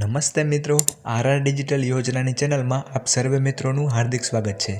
નમસ્તે મિત્રો, RR digital યોજનાની ચેનલમાં આપ સર્વે મિત્રોનું હાર્દિક સ્વાગત છે.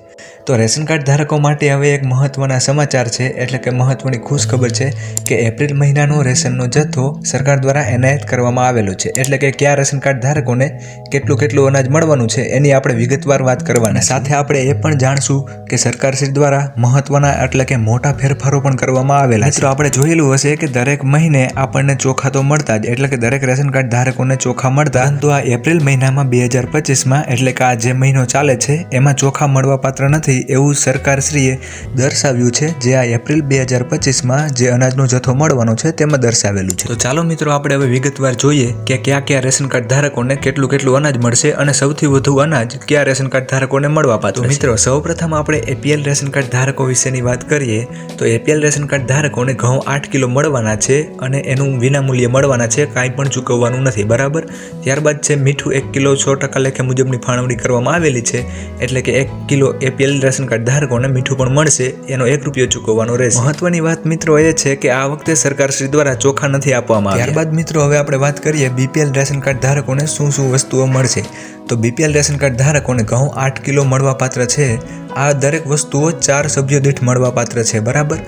તો રેશન કાર્ડ ધારકો માટે હવે એક મહત્ત્વના સમાચાર છે, એટલે કે મહત્ત્વની ખુશ ખબર છે કે એપ્રિલ મહિનાનો રેશનનો જથ્થો સરકાર દ્વારા એનાયત કરવામાં આવેલો છે. એટલે કે કયા રેશન કાર્ડ ધારકોને કેટલું કેટલું અનાજ મળવાનું છે, એની આપણે વિગતવાર વાત કરવાના. સાથે આપણે એ પણ જાણશું કે સરકારશ્રી દ્વારા મહત્ત્વના એટલે કે મોટા ફેરફારો પણ કરવામાં આવેલા મિત્રો, આપણે જોયેલું હશે કે દરેક મહિને આપણને ચોખા તો મળતા જ, એટલે કે દરેક રેશન કાર્ડ ધારકોને ચોખા મળતા પરંતુ આ એપ્રિલ મહિનામાં બે હજાર પચીસમાં એટલે કે આ જે મહિનો ચાલે છે એમાં ચોખા મળવા પાત્ર નથી એવું સરકારશ્રીએ દર્શાવ્યું છે જે આ એપ્રિલ બે હજાર પચીસમાં જે અનાજનો જથ્થો મળવાનો છે તેમાં દર્શાવેલું છે. તો ચાલો મિત્રો આપણે હવે વિગતવાર જોઈએ કે કયા કયા રેશન કાર્ડ ધારકોને કેટલું કેટલું અનાજ મળશે અને સૌથી વધુ અનાજ કયા રેશન કાર્ડ ધારકોને મળવા પાત્ર મિત્રો સૌપ્રથમ આપણે એપીએલ રેશન કાર્ડ ધારકો વિશેની વાત કરીએ તો એપીએલ રેશન કાર્ડ ધારકોને ઘઉં આઠ કિલો મળવાના છે અને એનું વિનામૂલ્યે મળવાના છે કાંઈ પણ ચૂકવવાનું નથી બરાબર? ત્યારબાદ છે મીઠું એક કિલો છ ટકા લેખે મુજબની ફાળવણી કરવામાં આવેલી છે એટલે કે એક કિલો એપીએલ રેશન કાર્ડ ધારકોને મીઠું પણ મળશે એનો એક રૂપિયો ચૂકવવાનો રહેશે. મહત્વની વાત મિત્રો એ છે કે આ વખતે સરકારશ્રી દ્વારા ચોખા નથી આપવામાં આવ્યા. ત્યારબાદ મિત્રો હવે આપણે વાત કરીએ બીપીએલ રેશન કાર્ડ ધારકોને શું શું વસ્તુઓ મળશે. તો બીપીએલ રેશન કાર્ડ ધારકોને ઘઉં આઠ કિલો મળવા પાત્ર છે આ દરેક વસ્તુઓ ચાર સભ્યો દીઠ મળવાપાત્ર છે બરાબર?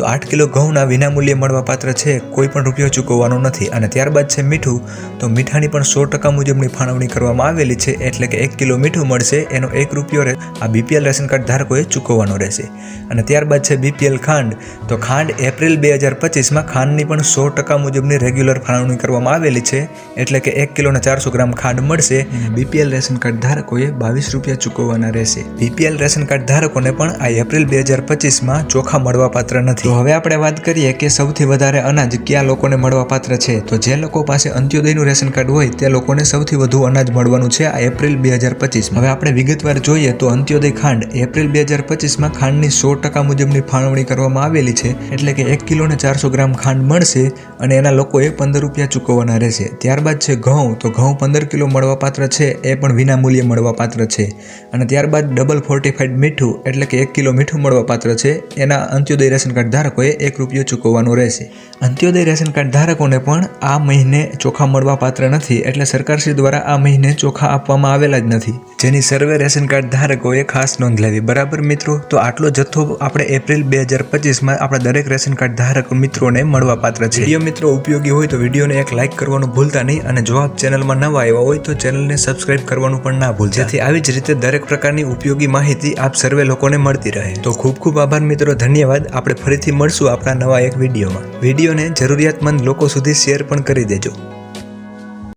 તો આઠ કિલો ઘઉંના વિનામૂલ્યે મળવા પાત્ર છે, કોઈ પણ રૂપિયો ચૂકવવાનો નથી. અને ત્યારબાદ છે મીઠું. તો મીઠાની પણ સો ટકા મુજબની ફાળવણી કરવામાં આવેલી છે, એટલે કે એક કિલો મીઠું મળશે, એનો એક રૂપિયો રહે આ બીપીએલ રેશન કાર્ડ ધારકોએ ચૂકવવાનો રહેશે. અને ત્યારબાદ છે બીપીએલ ખાંડ. તો ખાંડ એપ્રિલ બે હજાર પચીસમાં ખાંડની પણ સો ટકા મુજબની રેગ્યુલર ફાળવણી કરવામાં આવેલી છે, એટલે કે એક કિલોના ચારસો ગ્રામ ખાંડ મળશે. બીપીએલ રેશન કાર્ડ ધારકોએ બાવીસ રૂપિયા ચૂકવવાના રહેશે. બીપીએલ રેશન કાર્ડ ધારકોને પણ આ એપ્રિલ બે હજાર પચીસમાં ચોખા મળવા પાત્ર નથી. તો હવે આપણે વાત કરીએ કે સૌથી વધારે અનાજ કયા લોકોને મળવા પાત્ર છે, તો જે લોકો પાસે અંત્યોદયનું રેશન કાર્ડ હોય તે લોકોને સૌથી વધુ અનાજ મળવાનું છે આ એપ્રિલ બે હજાર પચીસ હવે આપણે વિગતવાર જોઈએ તો અંત્યોદય ખાંડ એપ્રિલ બે હજાર પચીસમાં ખાંડની સો ટકા મુજબની ફાળવણી કરવામાં આવેલી છે, એટલે કે એક કિલોને ચારસો ગ્રામ ખાંડ મળશે અને એના લોકોએ પંદર રૂપિયા ચૂકવવાના રહેશે. ત્યારબાદ છે ઘઉં, તો ઘઉં પંદર કિલો મળવા પાત્ર છે, એ પણ વિના મૂલ્યે મળવા પાત્ર છે. અને ત્યારબાદ ડબલ ફોર્ટિફાઈડ મીઠું, એટલે કે એક કિલો મીઠું મળવા પાત્ર છે, એના અંત્યોદય રેશન કાર્ડ ધારકોએ એક રૂપિયો ચૂકવવાનો રહેશે. અંત્યોદય રેશન કાર્ડ ધારકોને પણ આ મહિને ચોખા મળવા પાત્ર નથી એટલે સરકારશ્રી દ્વારા આ મહિને ચોખા આપવામાં આવેલા જ નથી. જેની સર્વે રેશન કાર્ડ ધારકોએ ખાસ નોંધ લેવી. બરાબર મિત્રો? તો આટલો જથ્થો આપણે એપ્રિલ બે હજાર પચીસમાં આપણા દરેક રેશન કાર્ડ ધારક મિત્રોને મળવા પાત્ર છે. વીડિયો મિત્રો ઉપયોગી હોય તો વિડીયોને એક લાઇક કરવાનું ભૂલતા નહીં અને જો આપ ચેનલમાં નવા આવ્યા હોય તો ચેનલને સબસ્ક્રાઇબ કરવાનું પણ ના ભૂલતા. જેથી આવી જ રીતે દરેક પ્રકારની ઉપયોગી માહિતી આપ સર્વે લોકોને મળતી રહે. તો ખૂબ ખૂબ આભાર મિત્રો. ધન્યવાદ. આપણે ફરીથી મળશું આપણા નવા એક વિડીયોમાં. વિડીયોને જરૂરિયાતમંદ લોકો સુધી શેર પણ કરી દેજો.